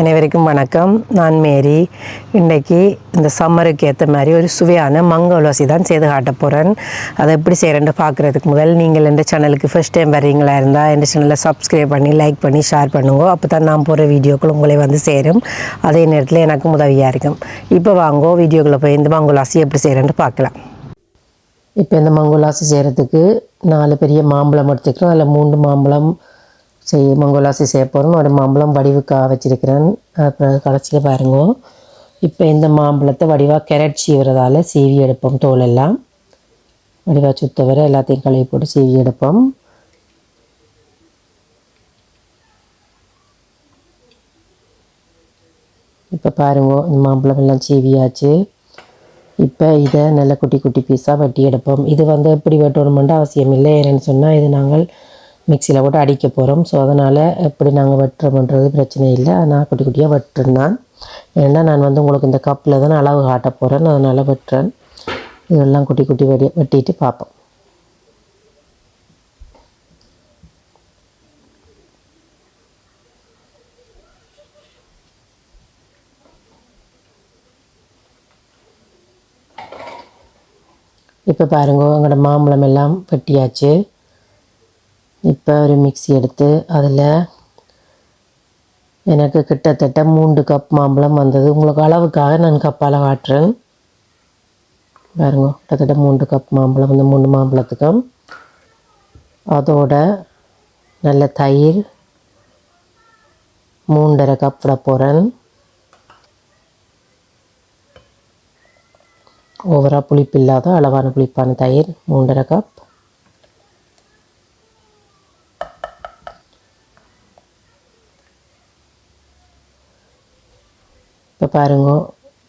அனைவருக்கும் வணக்கம். நான் மேரி. இன்றைக்கி இந்த சம்மருக்கு ஏற்ற மாதிரி ஒரு சுவையான மங்கோலோசி தான் செய்து காட்ட போகிறேன் அதை எப்படி செய்கிறேன்னு பார்க்குறதுக்கு முதல் நீங்கள் இந்த சேனலுக்கு ஃபஸ்ட் டைம் வரீங்களா இருந்தால் எந்த சேனலை சப்ஸ்கிரைப் பண்ணி லைக் பண்ணி ஷேர் பண்ணுங்க. அப்போ தான் நான் போகிற வீடியோக்கள் உங்களை வந்து சேரும். அதே நேரத்தில் எனக்கும் உதவியாக இருக்கும். இப்போ வாங்கோ வீடியோக்குள்ளே போய் இந்த மங்கோலாசி எப்படி செய்கிறேன்னு பார்க்கலாம். இப்போ இந்த மங்கோலாசி செய்கிறதுக்கு நாலு பெரிய மாம்பழம் எடுத்துக்கிறோம். அதில் மூன்று மாம்பழம் செய் மங்கோலாசி செய்ய போகிறோம் ஒரு மாம்பழம் வடிவுக்காக வச்சுருக்கிறேன். அப்புறம் கடைசியில் பாருங்க. இப்போ இந்த மாம்பழத்தை வடிவாக கேரட் சீவுறதால சீவி எடுப்போம் தோல் எல்லாம். வடிவாக சுத்த வர எல்லாத்தையும் கழுவி போட்டு சீவி எடுப்போம். இப்போ பாருங்க இந்த மாம்பழம் எல்லாம் சீவியாச்சு. இப்போ இதை நல்ல குட்டி குட்டி பீஸாக வெட்டி எடுப்போம். இது வந்து எப்படி வெட்டணுமெண்ட்டு அவசியம் இல்லை. ஏன்னு சொன்னால் இது நாங்கள் மிக்சியில் போட்டு அடிக்க போகிறோம் ஸோ அதனால் எப்படி நாங்கள் வெட்டுறோம்ன்றது பிரச்சனை இல்லை. நான் குட்டி குட்டியாக வெட்டுறேன் ஏன்னா நான் வந்து உங்களுக்கு இந்த கப்பில் தான் அளவு காட்ட போகிறேன் அதனால் வெட்டுறேன். இதெல்லாம் குட்டி குட்டி வெடி வெட்டிட்டு பார்ப்போம் இப்போ பாருங்க எங்களோட மாம்பழம் எல்லாம் வெட்டியாச்சு. இப்போ ஒரு மிக்சி எடுத்து அதில் எனக்கு கிட்டத்தட்ட மூன்று கப் மாம்பழம் வந்தது. உங்களுக்கு அளவுக்காக நான் கப்பால் காட்டுறேன். பாருங்க கிட்டத்தட்ட மூன்று கப் மாம்பழம் வந்து மூணு மாம்பழத்துக்கும். அதோட நல்ல தயிர் மூன்றரை கப் விட போகிறேன் ஓவராக புளிப்பு இல்லாத அளவான புளிப்பான தயிர் மூன்றரை கப் இப்போ பாருங்க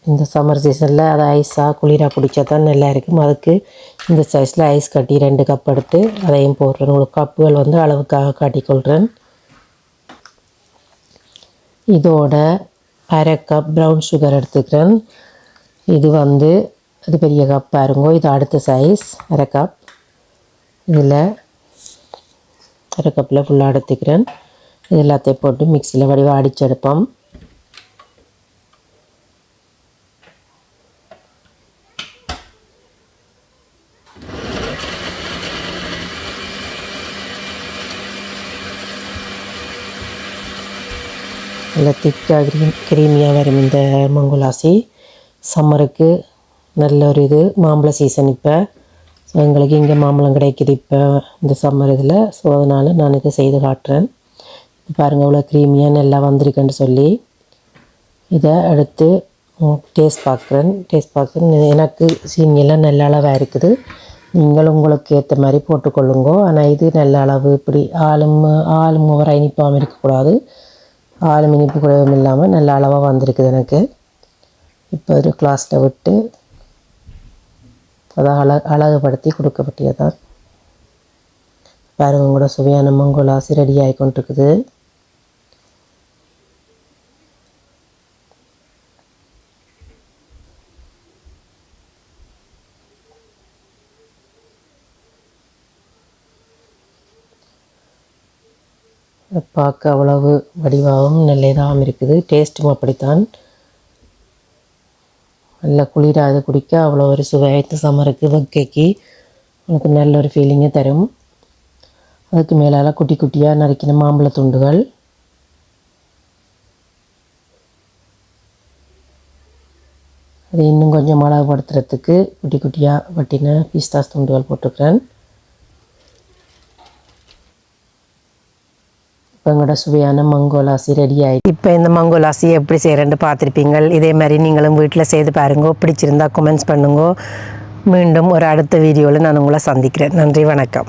இந்த சம்மர் சீசனில் அதை ஐஸாக குளிராக குடித்தா தான் நல்லா இருக்கும். அதுக்கு இந்த சைஸில் ஐஸ் கட்டி ரெண்டு கப் எடுத்து அதையும் போடுறேன். உங்களுக்கு கப்புகள் வந்து அளவுக்காக காட்டிக்கொள்கிறேன் இதோட அரை கப் ப்ரௌன் சுகர் எடுத்துக்கிறேன். இது வந்து அது பெரிய கப் பாருங்க இது அடுத்த சைஸ் அரை கப் இதில் அரை கப்பில் ஃபுல்லாக எடுத்துக்கிறேன். இது எல்லாத்தையும் போட்டு மிக்சியில் வடிவாக அடிச்செடுப்போம். நல்லா திக்காக க்ரீம் க்ரீமியாக வரும் இந்த மங்குலாசி. சம்மருக்கு நல்ல ஒரு இது மாம்பழ சீசன் இப்போ. ஸோ எங்களுக்கு இங்கே மாம்பழம் கிடைக்குது இப்போ இந்த சம்மர் இதில். ஸோ அதனால் நான் இதை செய்து காட்டுறேன். பாருங்கள் இவ்வளோ க்ரீமியாக நல்லா வந்திருக்குன்னு சொல்லி. இதை எடுத்து டேஸ்ட் பார்க்குறேன். டேஸ்ட் பார்க்குறேன். எனக்கு சீனியெல்லாம் நல்ல அளவாக இருக்குது. நீங்கள் உங்களுக்கு ஏற்ற மாதிரி போட்டுக்கொள்ளுங்கோ. ஆனால் இது நல்ல அளவு இப்படி ஆளும் ஆளும் ஓவராக இனிப்பாமல் இருக்கக்கூடாது. ஆளும் இனிப்பு குறைவும் இல்லாமல் நல்ல அளவாக வந்திருக்குது எனக்கு. இப்போ ஒரு கிளாஸில் விட்டு அதை அழ அழகுபடுத்தி கொடுக்கப்பட்டியதான். பாருங்க கூட சுவையான மங்கோலாசி ரெடி ஆகி கொண்டிருக்குது பார்க்க அவ்வளவு வடிவாகவும் நல்லதாகவும் இருக்குது. டேஸ்ட்டும் அப்படித்தான். நல்ல குளிராது குடிக்க அவ்வளோ ஒரு சுவையத்து சமருக்கு வக்கைக்கு உனக்கு நல்ல ஒரு ஃபீலிங்கை தரும். அதுக்கு மேலால் குட்டி குட்டியாக நறுக்கின மாம்பழ துண்டுகள். அது இன்னும் கொஞ்சம் மிளகுபடுத்துறதுக்கு குட்டி குட்டியாக வட்டின பிஸ்தாஸ் துண்டுகள் போட்டுக்கிறேன். இப்போ எங்களோட சுவையான மங்கோலாசி ரெடி ஆகிடுச்சு இப்போ இந்த மங்கோலாசி எப்படி செய்கிறேன்னு பார்த்துருப்பீங்க இதே மாதிரி நீங்களும் வீட்டில் செய்து பாருங்க. பிடிச்சிருந்தா கமெண்ட்ஸ் பண்ணுங்க. மீண்டும் ஒரு அடுத்த வீடியோவில் நான் உங்களை சந்திக்கிறேன். நன்றி வணக்கம்.